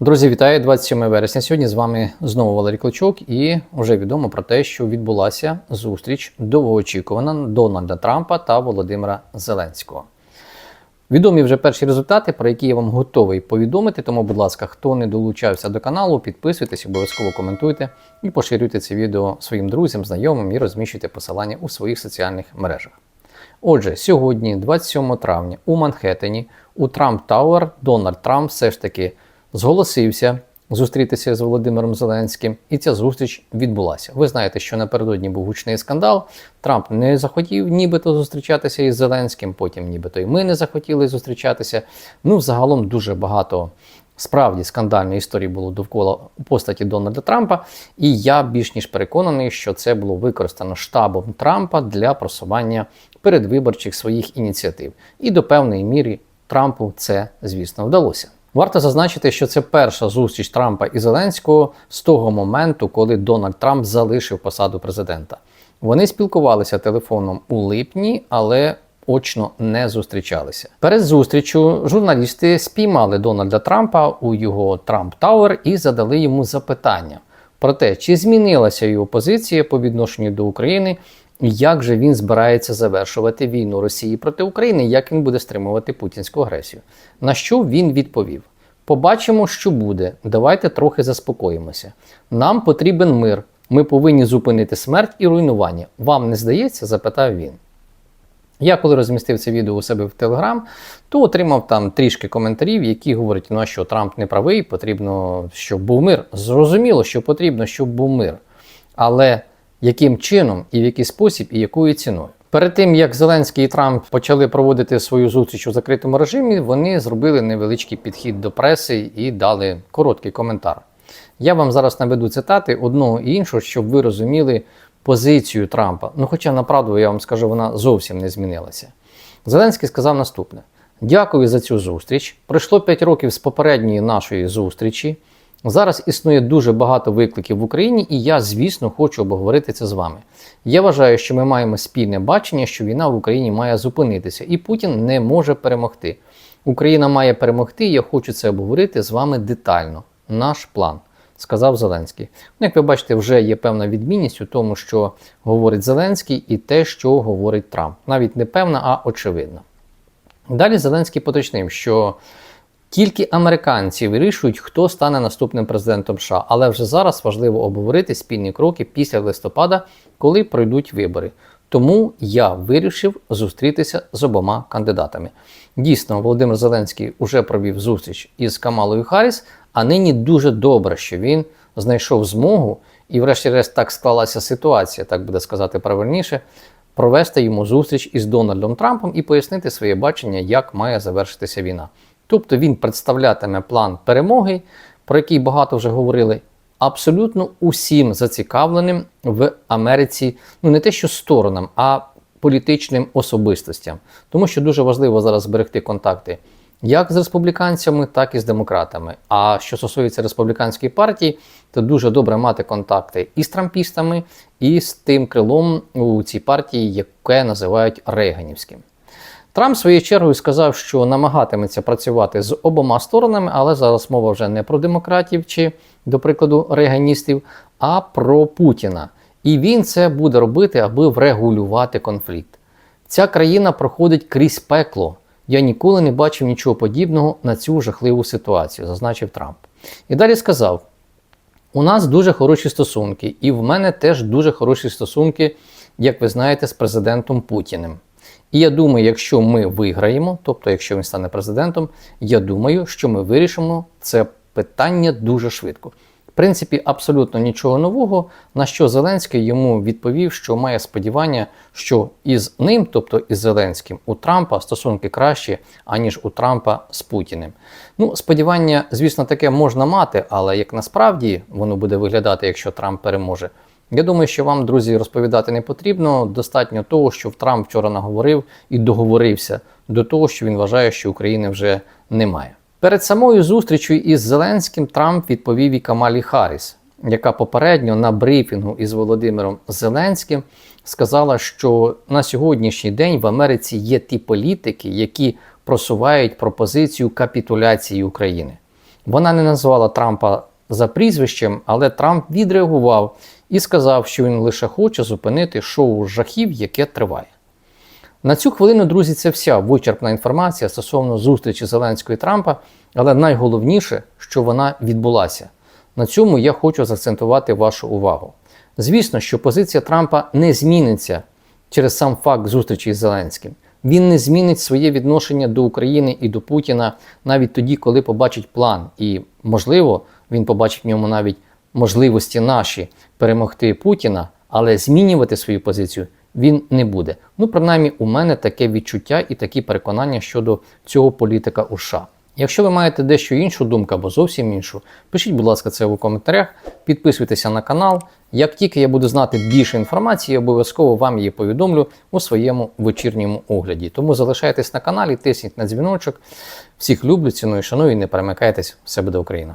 Друзі, вітаю 27 вересня. Сьогодні з вами знову Валерій Кличок, і вже відомо про те, що відбулася зустріч довгоочікувана Дональда Трампа та Володимира Зеленського. Відомі вже перші результати, про які я вам готовий повідомити. Тому, будь ласка, хто не долучався до каналу, підписуйтесь, обов'язково коментуйте і поширюйте це відео своїм друзям, знайомим і розміщуйте посилання у своїх соціальних мережах. Отже, сьогодні, 27 травня, у Манхеттені, у Трамп Тауер, Дональд Трамп все ж таки зголосився зустрітися з Володимиром Зеленським, і ця зустріч відбулася. Ви знаєте, що напередодні був гучний скандал. Трамп не захотів нібито зустрічатися із Зеленським, потім нібито і ми не захотіли зустрічатися. Ну, загалом дуже багато. Справді скандальної історії було довкола постаті Дональда Трампа, і я більш ніж переконаний, що це було використано штабом Трампа для просування передвиборчих своїх ініціатив. І до певної міри Трампу це, звісно, вдалося. Варто зазначити, що це перша зустріч Трампа і Зеленського з того моменту, коли Дональд Трамп залишив посаду президента. Вони спілкувалися телефоном у липні, але очно не зустрічалися. Перед зустрічю журналісти спіймали Дональда Трампа у його Трамп Тауер і задали йому запитання про те, чи змінилася його позиція по відношенню до України, як же він збирається завершувати війну Росії проти України, як він буде стримувати путінську агресію. На що він відповів: Побачимо, що буде. Давайте трохи заспокоїмося. Нам потрібен мир. Ми повинні зупинити смерть і руйнування. Вам не здається? запитав він. Я коли розмістив це відео у себе в Телеграм, то отримав там трішки коментарів, які говорять, ну що Трамп не правий, потрібно, щоб був мир. Зрозуміло, що потрібно, щоб був мир. Але яким чином і в який спосіб, і якою ціною? Перед тим як Зеленський і Трамп почали проводити свою зустріч у закритому режимі, вони зробили невеличкий підхід до преси і дали короткий коментар. Я вам зараз наведу цитати одного і іншого, щоб ви розуміли позицію Трампа. Ну, хоча направду я вам скажу, вона зовсім не змінилася. Зеленський сказав наступне: Дякую за цю зустріч. Пройшло 5 років з попередньої нашої зустрічі. Зараз існує дуже багато викликів в Україні, і я, звісно, хочу обговорити це з вами. Я вважаю, що ми маємо спільне бачення, що війна в Україні має зупинитися, і Путін не може перемогти. Україна має перемогти, і я хочу це обговорити з вами детально. Наш план, сказав Зеленський. Ну, як ви бачите, вже є певна відмінність у тому, що говорить Зеленський, і те, що говорить Трамп. Навіть не певна, а очевидна. Далі Зеленський поточнив, що тільки американці вирішують, хто стане наступним президентом США, але вже зараз важливо обговорити спільні кроки після листопада, коли пройдуть вибори. Тому я вирішив зустрітися з обома кандидатами. Дійсно, Володимир Зеленський уже провів зустріч із Камалою Харріс, а нині дуже добре, що він знайшов змогу, і, врешті-решт, так склалася ситуація, так буде сказати правильніше, провести йому зустріч із Дональдом Трампом і пояснити своє бачення, як має завершитися війна. Тобто він представлятиме план перемоги, про який багато вже говорили, абсолютно усім зацікавленим в Америці, ну не те, що сторонам, а політичним особистостям. Тому що дуже важливо зараз зберегти контакти як з республіканцями, так і з демократами. А що стосується республіканської партії, то дуже добре мати контакти і з трампістами, і з тим крилом у цій партії, яке називають Рейганівським. Трамп своєю чергою сказав, що намагатиметься працювати з обома сторонами, але зараз мова вже не про демократів чи, до прикладу, реганістів, а про Путіна. І він це буде робити, аби врегулювати конфлікт. Ця країна проходить крізь пекло. Я ніколи не бачив нічого подібного на цю жахливу ситуацію, зазначив Трамп. І далі сказав: у нас дуже хороші стосунки, і в мене теж дуже хороші стосунки, як ви знаєте, з президентом Путіним. І я думаю, якщо ми виграємо, тобто, якщо він стане президентом, я думаю, що ми вирішимо це питання дуже швидко. В принципі, абсолютно нічого нового, на що Зеленський йому відповів, що має сподівання, що із ним, тобто із Зеленським, у Трампа стосунки кращі, аніж у Трампа з Путіним. Ну, сподівання, звісно, таке можна мати, але як насправді воно буде виглядати, якщо Трамп переможе. Я думаю, що вам, друзі, розповідати не потрібно. Достатньо того, що Трамп вчора наговорив і договорився до того, що він вважає, що України вже немає. Перед самою зустрічю із Зеленським Трамп відповів і Камалі Харріс, яка попередньо на брифінгу із Володимиром Зеленським сказала, що на сьогоднішній день в Америці є ті політики, які просувають пропозицію капітуляції України. Вона не назвала Трампа за прізвищем, але Трамп відреагував і сказав, що він лише хоче зупинити шоу жахів, яке триває. На цю хвилину, друзі, це вся вичерпна інформація стосовно зустрічі Зеленського і Трампа, але найголовніше, що вона відбулася. На цьому я хочу заакцентувати вашу увагу. Звісно, що позиція Трампа не зміниться через сам факт зустрічі з Зеленським. Він не змінить своє відношення до України і до Путіна навіть тоді, коли побачить план. І, можливо, він побачить в ньому навіть можливості наші перемогти Путіна, але змінювати свою позицію він не буде. Ну, принаймні, у мене таке відчуття і такі переконання щодо цього політика у США. Якщо ви маєте дещо іншу думку або зовсім іншу, пишіть, будь ласка, це у коментарях, підписуйтеся на канал. Як тільки я буду знати більше інформації, обов'язково вам її повідомлю у своєму вечірньому огляді. Тому залишайтесь на каналі, тисніть на дзвіночок. Всіх люблю, ціную, шаную і не перемикайтесь. Все буде Україна!